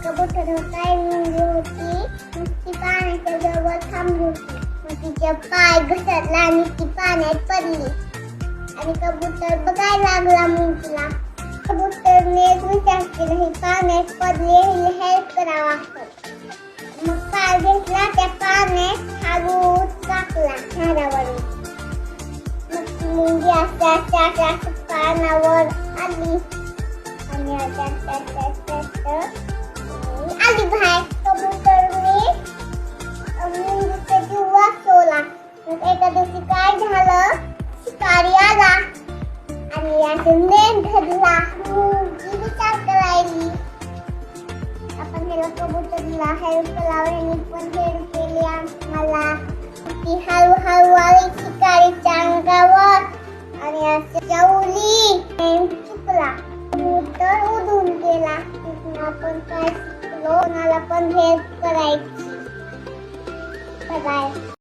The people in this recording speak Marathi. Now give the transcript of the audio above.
कबूतर काय मुंगी होती ती पाण्याच्या जवळ थांबली होती मग तिचे पाय घसरला आणि ती पाण्यात पडली आणि कबूतर बघायला लागला मुंगीला कबूतरने विचार केला ही पाण्यात पडली ही हेल्प करावा. मग पाय घेतला त्या पाण्यात हळू टाकला झाडावरून मग ती मुंगी अशा अशा अशा अशा पानावर आली आणि अशा काय झालं शिकारी आला आणि याचे नेम धरला मुंगी विचार करायली आपण ह्याला कबूतरला हेल्प करावं यांनी पण हेल्प केली आम्हाला ती हळूहळू आली शिकारीच्या अंगावर आणि असं जाऊली नेम चुकला कबूतर उडून गेला तिथून आपण काय शिकलो कोणाला पण हेल्प करायची बाय